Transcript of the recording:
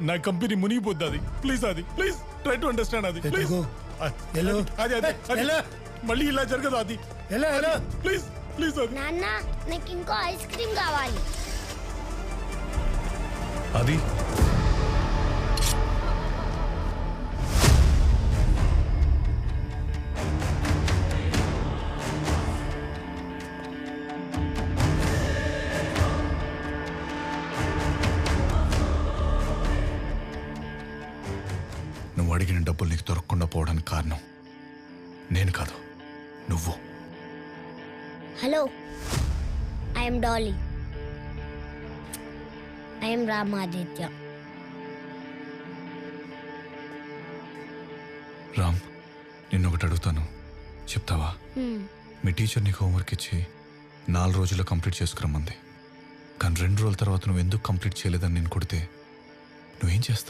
నా కంపెనీ మునిగిపోద్ది అది. ప్లీజ్ అది. ప్లీజ్ ట్రై టు అండర్స్టాండ్ అది. ప్లీజ్. వెళ్ళు. అది అది. వెళ్ళు. మళ్ళీ ఇలా జరగదు అది. ఎలా ఎలా ప్లీజ్ ప్లీజ్ అది. నాన్న నాకు ఇంకో ఐస్ క్రీమ్ కావాలి. అది? నువ్వు అడిగిన డబ్బులు నీకు దొరకకుండా పోవడానికి కారణం నేను కాదు నువ్వు. Hello I'm Dolly I'm Ramaditya Ram నిన్ను ఒకటి అడుగుతాను. చెప్తావా? హ్మ్. మీ టీచర్ నీకు హోంవర్క్ ఇచ్చి నాలుగు రోజుల్లో కంప్లీట్ చేసుకురమ్మంది. కానీ రెండు రోజుల తర్వాత నువ్వు ఎందుకు కంప్లీట్ చేయలేదని నేను కొడితే నువ్వేం చేస్తావు?